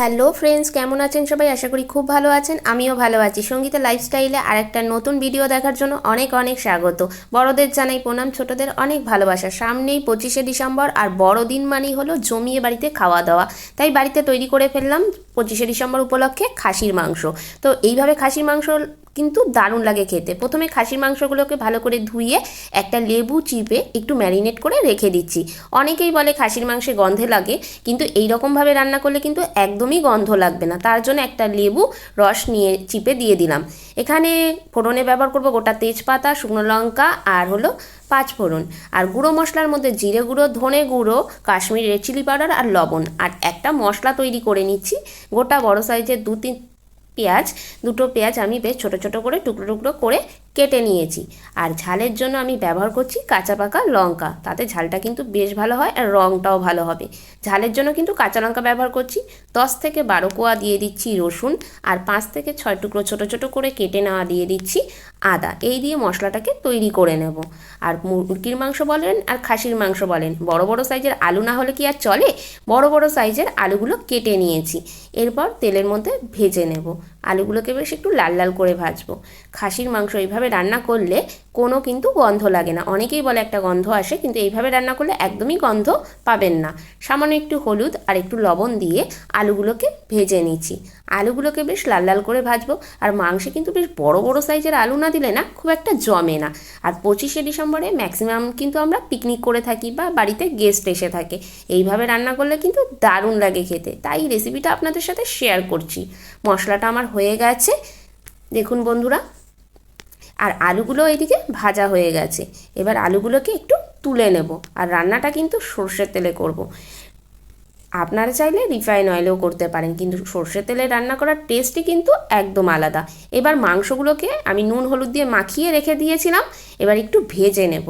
Hello friends, কেমন আছেন সবাই? আশা করি খুব ভালো আছেন, আমিও ভালো আছি। সঙ্গীতা লাইফস্টাইলে আর একটা নতুন ভিডিও দেখার জন্য অনেক অনেক স্বাগত। বড়দের জানাই প্রণাম, ছোটদের অনেক ভালোবাসা। সামনেই পঁচিশে ডিসেম্বর আর বড়দিন মানেই হলো জমিয়ে বাড়িতে খাওয়া দাওয়া। তাই বাড়িতে তৈরি করে ফেললাম পঁচিশে ডিসেম্বর উপলক্ষে খাসির মাংস। তো এইভাবে খাসির মাংস কিন্তু দারুণ লাগে খেতে। প্রথমে খাসির মাংসগুলোকে ভালো করে ধুয়ে একটা লেবু চিপে একটু ম্যারিনেট করে রেখে দিচ্ছি। অনেকেই বলে খাসির মাংসে গন্ধে লাগে, কিন্তু এই রকমভাবে রান্না করলে কিন্তু একদমই গন্ধ লাগবে না। তার জন্য একটা লেবু রস নিয়ে চিপে দিয়ে দিলাম। এখানে ফোড়নে ব্যবহার করব গোটা তেজপাতা, শুকনো লঙ্কা আর হলো পাঁচ ফোড়ন। আর গুঁড়ো মশলার মধ্যে জিরে গুঁড়ো, ধনে গুঁড়ো, কাশ্মীরি রেড চিলি পাউডার আর লবণ। আর একটা মশলা তৈরি করে নিচ্ছি। গোটা বড় সাইজের দু তিন পেঁয়াজ, দুটো পেঁয়াজ আমি বেশ ছোটো ছোটো করে, টুকরো টুকরো করে কেটে নিয়েছি। আর ঝালের জন্য আমি ব্যবহার করছি কাঁচা পাকা লঙ্কা। তাতে ঝালটা কিন্তু বেশ ভালো হয় আর রঙটাও ভালো হবে। ঝালের জন্য কিন্তু কাঁচা লঙ্কা ব্যবহার করছি। দশ থেকে বারো কোয়া দিয়ে দিচ্ছি রসুন আর পাঁচ থেকে ছয় টুকরো ছোটো ছোটো করে কেটে নেওয়া দিয়ে দিচ্ছি আদা। এই দিয়ে মশলাটাকে তৈরি করে নেব। আর মুরগির মাংস বলেন আর খাসির মাংস বলেন। বড় বড় সাইজের আলু না হলে কি আর চলে? বড় বড় সাইজের আলুগুলো কেটে নিয়েছি। এরপর তেলের মধ্যে ভেজে নেব। আলুগুলোকে বেশ একটু লাল লাল করে ভাজবো। খাসির মাংস এইভাবে রান্না করলে কোনো কিন্তু গন্ধ লাগে না। অনেকেই বলে একটা গন্ধ আসে, কিন্তু এইভাবে রান্না করলে একদমই গন্ধ পাবেন না। সামান্য একটু হলুদ আর একটু লবণ দিয়ে আলুগুলোকে ভেজে নিচ্ছি। আলুগুলোকে বেশ লাল লাল করে ভাজবো। আর মাংসে কিন্তু বেশ বড় বড় সাইজের আলু না দিলে না খুব একটা জমে না। আর পঁচিশে ডিসেম্বরে ম্যাক্সিমাম কিন্তু আমরা পিকনিক করে থাকি বা বাড়িতে গেস্ট এসে থাকে। এইভাবে রান্না করলে কিন্তু দারুণ লাগে খেতে। তাই রেসিপিটা আপনাদের সাথে শেয়ার করছি। মশলাটা আমার হয়ে গেছে। দেখুন বন্ধুরা আর আলুগুলো এদিকে ভাজা হয়ে গেছে। এবার আলুগুলোকে একটু তুলে নেব আর রান্নাটা কিন্তু সর্ষের তেলে করব। আপনারা চাইলে রিফাইন অয়েলেও করতে পারেন, কিন্তু সর্ষের তেলে রান্না করার টেস্টই কিন্তু একদম আলাদা। এবার মাংসগুলোকে আমি নুন, হলুদ দিয়ে মাখিয়ে রেখে দিয়েছিলাম, এবার একটু ভেজে নেব।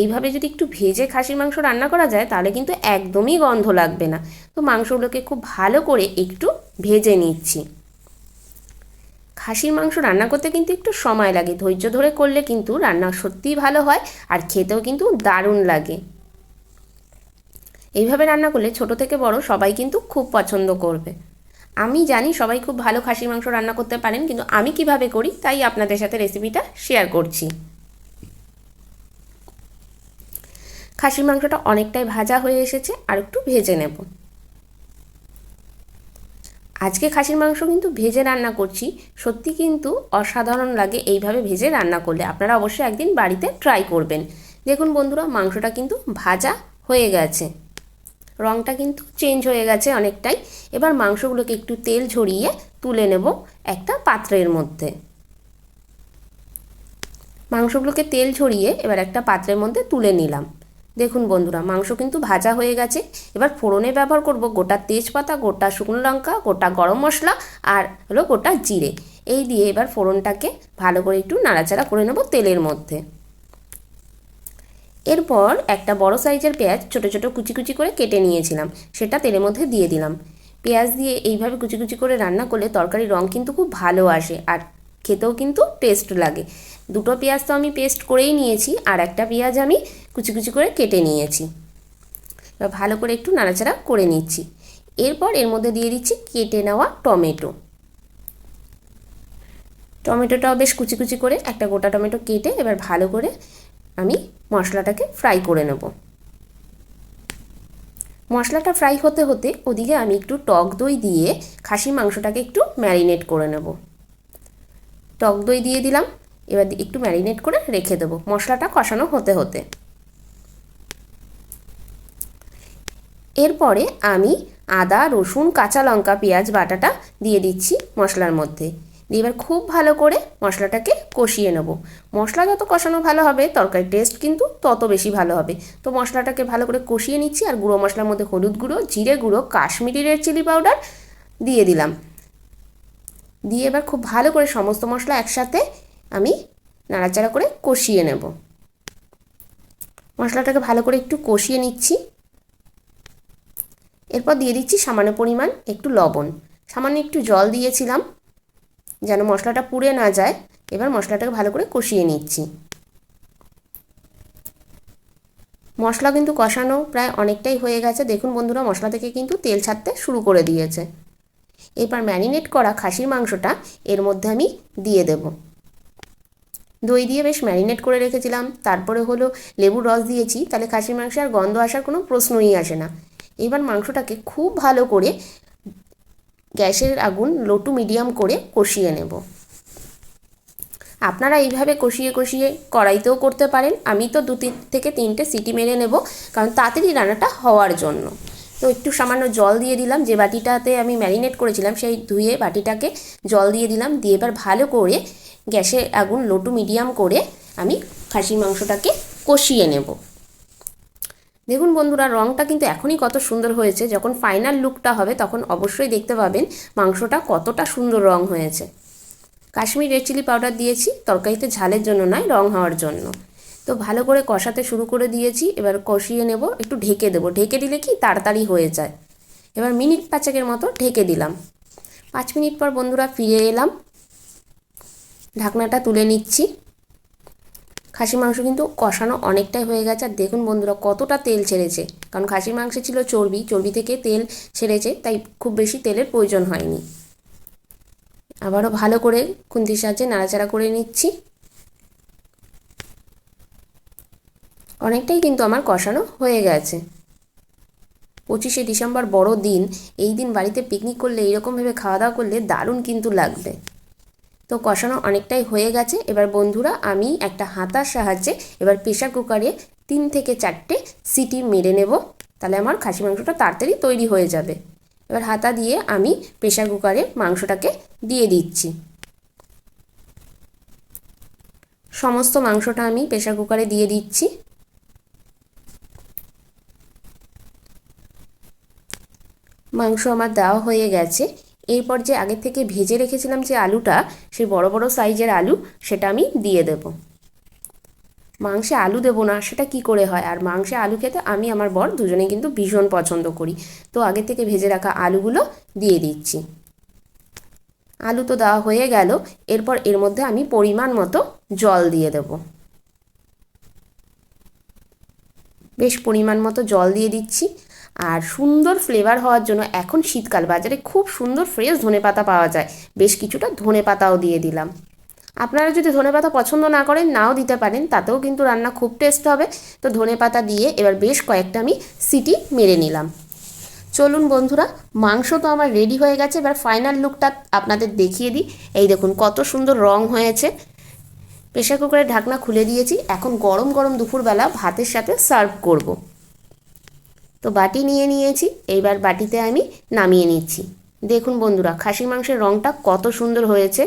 এইভাবে যদি একটু ভেজে খাসির মাংস রান্না করা যায়, তাহলে কিন্তু একদমই গন্ধ লাগবে না। তো মাংসগুলোকে খুব ভালো করে একটু ভেজে নিচ্ছি। খাসির মাংস রান্না করতে কিন্তু একটু সময় লাগে। ধৈর্য ধরে করলে কিন্তু রান্না সত্যিই ভালো হয় আর খেতেও কিন্তু দারুণ লাগে। এইভাবে রান্না করলে ছোট থেকে বড় সবাই কিন্তু খুব পছন্দ করবে। আমি জানি সবাই খুব ভালো খাসির মাংস রান্না করতে পারেন, কিন্তু আমি কীভাবে করি তাই আপনাদের সাথে রেসিপিটা শেয়ার করছি। খাসির মাংসটা অনেকটাই ভাজা হয়ে এসেছে আর একটু ভেজে নেব। আজকে খাসির মাংস কিন্তু ভেজে রান্না করছি। সত্যি কিন্তু অসাধারণ লাগে এইভাবে ভেজে রান্না করলে। আপনারা অবশ্যই একদিন বাড়িতে ট্রাই করবেন। দেখুন বন্ধুরা, মাংসটা কিন্তু ভাজা হয়ে গেছে। রঙটা কিন্তু চেঞ্জ হয়ে গেছে অনেকটাই। এবার মাংসগুলোকে একটু তেল ঝরিয়ে তুলে নেব একটা পাত্রের মধ্যে। মাংসগুলোকে তেল ঝরিয়ে এবার একটা পাত্রের মধ্যে তুলে নিলাম। দেখুন বন্ধুরা, মাংস কিন্তু ভাজা হয়ে গেছে। এবার ফোড়নে ব্যবহার করব গোটা তেজপাতা, গোটা শুকনো লঙ্কা, গোটা গরম মশলা আর হলো গোটা জিরে। এই দিয়ে এবার ফোড়নটাকে ভালো করে একটু নাড়াচাড়া করে নেব তেলের মধ্যে। এরপর একটা বড় সাইজের পেঁয়াজ ছোটো ছোটো কুচি কুচি করে কেটে নিয়েছিলাম, সেটা তেলের মধ্যে দিয়ে দিলাম। পেঁয়াজ দিয়ে এইভাবে কুচি কুচি করে রান্না করলে তরকারির রঙ কিন্তু খুব ভালো আসে আর খেতেও কিন্তু টেস্ট লাগে। দুটো পেঁয়াজ তো আমি পেস্ট করেই নিয়েছি, আর একটা পেঁয়াজ আমি কুচি কুচি করে কেটে নিয়েছি। এবার ভালো করে একটু নাড়াচাড়া করে নিচ্ছি। এরপর এর মধ্যে দিয়ে দিচ্ছি কেটে নেওয়া টমেটো। টমেটোটাও বেশ কুচি কুচি করে একটা গোটা টমেটো কেটে এবার ভালো করে আমি মশলাটাকে ফ্রাই করে নেব। মশলাটা ফ্রাই হতে হতে ওদিকে আমি একটু টক দই দিয়ে খাসি মাংসটাকে একটু ম্যারিনেট করে নেব। টক দই দিয়ে দিলাম। এবার একটু ম্যারিনেট করে রেখে দেবো। মশলাটা কষানো হতে হতে। এরপরে আমি আদা, রসুন, কাঁচা লঙ্কা, পেঁয়াজ, বাটাটা দিয়ে দিচ্ছি মশলার মধ্যে। দিয়ে এবার খুব ভালো করে মশলাটাকে কষিয়ে নেব। মশলা যত কষানো ভালো হবে, তরকারির টেস্ট কিন্তু তত বেশি ভালো হবে। তো মশলাটাকে ভালো করে কষিয়ে নিচ্ছি আর গুঁড়ো মশলার মধ্যে হলুদ গুঁড়ো, জিরে গুঁড়ো, কাশ্মীরি রেড চিলি পাউডার দিয়ে দিলাম। দিয়ে এবার খুব ভালো করে সমস্ত মশলা একসাথে আমি নাড়াচাড়া করে কষিয়ে নেব। মশলাটাকে ভালো করে একটু কষিয়ে নিচ্ছি। এরপর দিয়ে দিচ্ছি সামান্য পরিমাণ একটু লবণ। সামান্য একটু জল দিয়েছিলাম যেন মশলাটা পুড়ে না যায়। এবার মশলাটাকে ভালো করে কষিয়ে নিচ্ছি। মশলা কিন্তু কষানো প্রায় অনেকটাই হয়ে গেছে। দেখুন বন্ধুরা, মশলা থেকে কিন্তু তেল ছাড়তে শুরু করে দিয়েছে। এরপর ম্যারিনেট করা খাসির মাংসটা এর মধ্যে আমি দিয়ে দেব। দই দিয়ে বেশ ম্যারিনেট করে রেখেছিলাম। তারপরে হলো লেবুর রস দিয়েছি। তাহলে খাসির মাংসে আর গন্ধ আসার কোনো প্রশ্নই আসে না। এবার মাংসটাকে খুব ভালো করে গ্যাসের আগুন লো টু মিডিয়াম করে কষিয়ে নেব। আপনারা এইভাবে কষিয়ে কষিয়ে কড়াইতেও করতে পারেন। আমি তো দু তিন থেকে তিনটে সিটি মেরে নেব, কারণ তাড়াতাড়ি রান্নাটা হওয়ার জন্য। তো একটু সামান্য জল দিয়ে দিলাম। যে বাটিটাতে আমি ম্যারিনেট করেছিলাম, সেই ধুয়ে বাটিটাকে জল দিয়ে দিলাম। দিয়ে এবার ভালো করে গ্যাসে আগুন লো টু মিডিয়াম করে আমি খাসির মাংসটাকে কষিয়ে নেব। দেখুন বন্ধুরা রঙটা কিন্তু এখনই কত সুন্দর হয়েছে। যখন ফাইনাল লুকটা হবে, তখন অবশ্যই দেখতে পাবেন মাংসটা কতটা সুন্দর রং হয়েছে। কাশ্মীর রেড চিলি পাউডার দিয়েছি, তরকারিতে ঝালের জন্য নয়, রং হওয়ার জন্য। তো ভালো করে কষাতে শুরু করে দিয়েছি, এবার কষিয়ে নেব, একটু ঢেকে দেবো। ঢেকে দিলে কি তাড়াতাড়ি হয়ে যায়। এবার মিনিট পাঁচেকের মতো ঢেকে দিলাম। পাঁচ মিনিট পর বন্ধুরা ফিরে এলাম। ঢাকনাটা তুলে নিচ্ছি। খাসি মাংস কিন্তু কষানো অনেকটাই হয়ে গেছে। আর দেখুন বন্ধুরা, কতটা তেল ছেড়েছে। কারণ খাসির মাংসে ছিল চর্বি চর্বি থেকে তেল ছেড়েছে, তাই খুব বেশি তেলের প্রয়োজন হয়নি। আবারও ভালো করে খুন্তির সাহায্যে নাড়াচাড়া করে নিচ্ছি। অনেকটাই কিন্তু আমার কষানো হয়ে গেছে। পঁচিশে ডিসেম্বর বড় দিন এই দিন বাড়িতে পিকনিক করলে এইরকমভাবে খাওয়া দাওয়া করলে দারুণ কিন্তু লাগবে। তো কষানো অনেকটাই হয়ে গেছে। এবার বন্ধুরা, আমি একটা হাতার সাহায্যে এবার প্রেশার কুকারে তিন থেকে চারটে সিটি মেরে নেব। তাহলে আমার খাসি মাংসটা তাড়াতাড়ি তৈরি হয়ে যাবে। এবার হাতা দিয়ে আমি প্রেশার কুকারে মাংসটাকে দিয়ে দিচ্ছি। সমস্ত মাংসটা আমি প্রেশার কুকারে দিয়ে দিচ্ছি। মাংস আমার দেওয়া হয়ে গেছে। এরপর যে আগে থেকে ভেজে রেখেছিলাম যে আলুটা, সেই বড় বড় সাইজের আলু, সেটা আমি দিয়ে দেব। মাংসে আলু দেবো না, সেটা কি করে হয়? আর মাংসে আলু খেতে আমি আমার বর দুজনেই কিন্তু ভীষণ পছন্দ করি। তো আগে থেকে ভেজে রাখা আলুগুলো দিয়ে দিচ্ছি। আলু তো দেওয়া হয়ে গেল, এরপর এর মধ্যে আমি পরিমাণ মতো জল দিয়ে দেব। বেশ পরিমাণ মতো জল দিয়ে দিচ্ছি। আর সুন্দর ফ্লেভার হওয়ার জন্য এখন শীতকাল বাজারে খুব সুন্দর ফ্রেশ ধনে পাতা পাওয়া যায়। বেশ কিছুটা ধনে পাতাও দিয়ে দিলাম। আপনারা যদি ধনে পাতা পছন্দ না করেন, নাও দিতে পারেন, তাতেও কিন্তু রান্না খুব টেস্ট হবে। তো ধনে পাতা দিয়ে এবার বেশ কয়েকটা আমি সিটি মেরে নিলাম। চলুন বন্ধুরা, মাংস তো আমার রেডি হয়ে গেছে। এবার ফাইনাল লুকটা আপনাদের দেখিয়ে দিই। এই দেখুন, কত সুন্দর রং হয়েছে। প্রেশার কুকারের ঢাকনা খুলে দিয়েছি। এখন গরম গরম দুপুরবেলা ভাতের সাথে সার্ভ করব। তো বাটি নিয়ে নিয়েছি, এইবার বাটিতে আমি নামিয়ে নিচ্ছি। দেখুন বন্ধুরা, খাসির মাংসের রঙটা কত সুন্দর হয়েছে।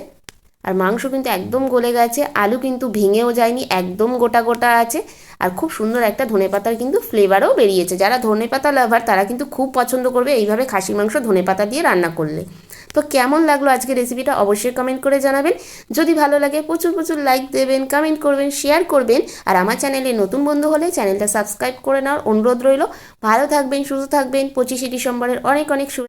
আর মাংস কিন্তু একদম গলে গেছে, আলু কিন্তু ভেঙেও যায়নি, একদম গোটা গোটা আছে। আর খুব সুন্দর একটা ধনেপাতার কিন্তু ফ্লেভারও বেরিয়েছে। যারা ধনেপাতা লাভার তারা কিন্তু খুব পছন্দ করবে এইভাবে খাসি মাংস ধনেপাতা দিয়ে রান্না করলে। তো কেমন লাগল আজকে রেসিপিটা অবশ্যই কমেন্ট করে জানাবেন। যদি ভালো লাগে, প্রচুর প্রচুর লাইক দেবেন কমেন্ট করবেন শেয়ার করবেন। আর আমার চ্যানেলে নতুন বন্ধু হলে চ্যানেলটা সাবস্ক্রাইব করে নেওয়ার অনুরোধ রইল। ভালো থাকবেন, সুস্থ থাকবেন। পঁচিশে ডিসেম্বরের অনেক অনেক